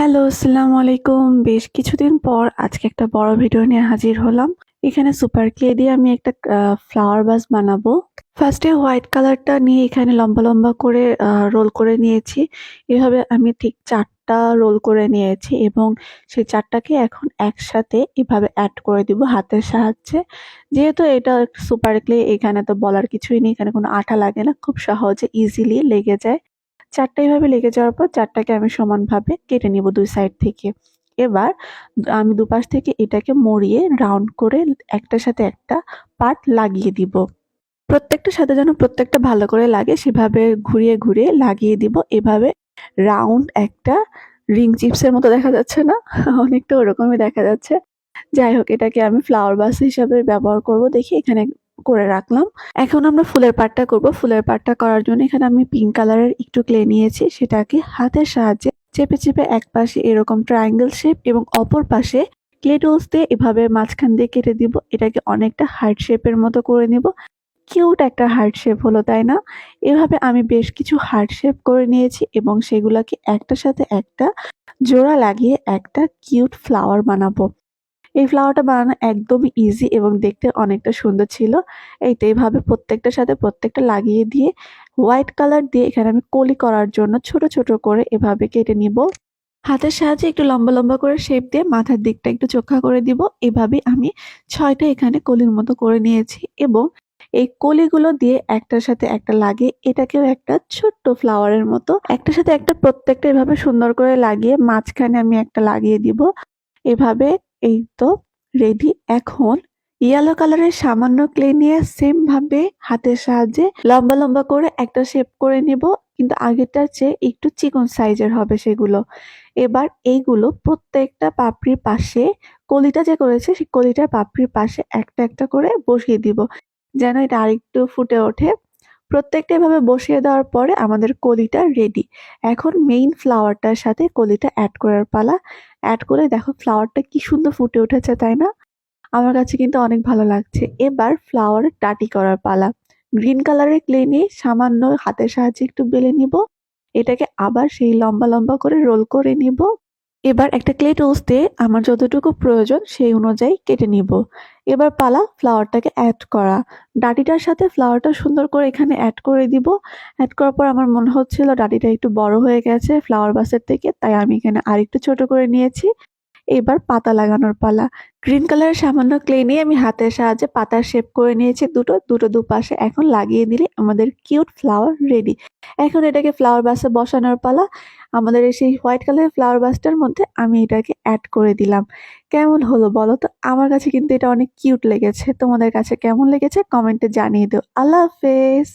Hello, আসসালামু আলাইকুম। বেশ কিছুদিন পর আজকে একটা বড় ভিডিও নিয়ে হাজির হলাম। এখানে সুপার ক্লে দিয়ে আমি একটা ফ্লাওয়ার ভাস বানাবো। ফার্স্টে হোয়াইট কালারটা নিয়ে এখানে লম্বা, লম্বা করে রোল করে নিয়েছি। এভাবে আমি ঠিক চারটা রোল করে নিয়েছি এবং সেই চারটাকে এখন একসাথে এভাবে অ্যাড করে দিব হাতের সাহায্যে। যেহেতু এটা সুপার ক্লে এখানে তো বলার কিছুই নেই। এখানে কোনো আঠা লাগে না। খুব সহজে ইজিলি লেগে যায়। ৪ টা এভাবে লেগে যাওয়ার পর চারটাকে আমি সমানভাবে কেটে নিব দুই সাইড থেকে। এবার আমি দুপাশ থেকে এটাকে মরিয়ে রাউন্ড করে একটার সাথে একটা পার্ট লাগিয়ে দিব। প্রত্যেকটার সাথে যেন প্রত্যেকটা ভালো করে লাগে সেভাবে ঘুরিয়ে, ঘুরিয়ে লাগিয়ে দিব। এভাবে রাউন্ড একটা রিং চিপসের মতো দেখা যাচ্ছে না? অনেকটা ওরকমই দেখা যাচ্ছে। যাই হোক এটাকে আমি ফ্লাওয়ার বাস হিসাবে ব্যবহার করব দেখি এখানে করে রাখলাম। এখন আমরা ফুলের পাড়টা করব। ফুলের পাড়টা করার জন্য এখানে আমি পিঙ্ক কালারের একটু ক্লে নিয়েছি। সেটাকে হাতের সাহায্যে চেপে, চেপে এক পাশে এরকম ট্রায়াঙ্গেল শেপ এবং অপর পাশে ক্লে টুলস দিয়ে এভাবে মাঝখান দিয়ে কেটে দিব। এটাকে অনেকটা হার্ট শেপের মতো করে নিব। কিউট একটা হার্ট শেপ হলো, তাই না? এভাবে আমি বেশ কিছু হার্ট শেপ করে নিয়েছি এবং সেগুলাকে একটার সাথে একটা জোড়া লাগিয়ে একটা কিউট ফ্লাওয়ার বানাবো। এই ফ্লাওয়ারটা বানানো একদমই ইজি এবং দেখতে অনেকটা সুন্দর ছিল। এই তো এইভাবে প্রত্যেকটার সাথে প্রত্যেকটা লাগিয়ে দিয়ে হোয়াইট কালার দিয়ে এখানে আমি কলি করার জন্য ছোট, ছোট করে এভাবে কেটে নিব। হাতের সাহায্যে একটু লম্বা, লম্বা করে শেপ দিয়ে মাথার দিকটা একটু চোখা করে দিব। এভাবে আমি ছয়টা এখানে কলির মতো করে নিয়েছি এবং এই কলিগুলো দিয়ে একটার সাথে একটা লাগিয়ে এটাকেও একটা ছোট্ট ফ্লাওয়ারের মতো একটার সাথে একটা প্রত্যেকটা এভাবে সুন্দর করে লাগিয়ে মাঝখানে আমি একটা লাগিয়ে দিব। এভাবে এই তো রেডি। এখন ইয়েলো কালারের সামান্য ক্লে নিয়ে সেম ভাবে হাতের সাহায্যে লম্বা, লম্বা করে একটা শেপ করে নিব। কিন্তু আগেরটার চেয়ে একটু চিকন সাইজের হবে সেগুলো। এবার এইগুলো প্রত্যেকটা পাপড়ির পাশে কলিটা যে করেছে সেই কলিটার পাপড়ির পাশে একটা, একটা করে বসিয়ে দিব। যেন এটা আরেকটু ফুটে ওঠে। প্রত্যেকটা এভাবে বসিয়ে দেওয়ার পরে আমাদের কলিটা রেডি। এখন মেইন ফ্লাওয়ারটার সাথে কলিটা অ্যাড করার পালা। অ্যাড করে দেখো ফ্লাওয়ারটা কি সুন্দর ফুটে উঠেছে, তাই না? আমার কাছে কিন্তু অনেক ভালো লাগছে। এবার ফ্লাওয়ারের টাটি করার পালা। গ্রিন কালারের ক্লে নিয়ে সামান্য হাতের সাহায্যে একটু বেলে নিব। এটাকে আবার সেই লম্বা, লম্বা করে রোল করে নিব। এবার একটা ক্লে টুলস দিয়ে আমার যতটুকু প্রয়োজন সেই অনুযায়ী কেটে নিব। এবার পালা ফ্লাওয়ারটাকে অ্যাড করা। ডাটিটার সাথে ফ্লাওয়ারটা সুন্দর করে এখানে অ্যাড করে দিব। অ্যাড করার পর আমার মনে হচ্ছিল ডাটিটা একটু বড় হয়ে গেছে ফ্লাওয়ার বাসের থেকে, তাই আমি এখানে আরেকটু ছোট করে নিয়েছি। এবার পাতা লাগানোর পালা। গ্রিন কালারের সামান্য ক্লে নিয়ে আমি হাতের সাহায্যে পাতার শেপ করে নিয়েছি দুটো, দুটো দুপাশে এখন লাগিয়ে দিলে আমাদের কিউট ফ্লাওয়ার রেডি। এখন এটাকে ফ্লাওয়ার ভাসে বসানোর পালা। আমাদের সেই হোয়াইট কালারের ফ্লাওয়ার বাসটার মধ্যে আমি এটাকে অ্যাড করে দিলাম। কেমন হলো বলো তো? আমার কাছে কিন্তু এটা অনেক কিউট লেগেছে। তোমাদের কাছে কেমন লেগেছে কমেন্টে জানিয়ে দিও। আল্লাহ হাফেজ।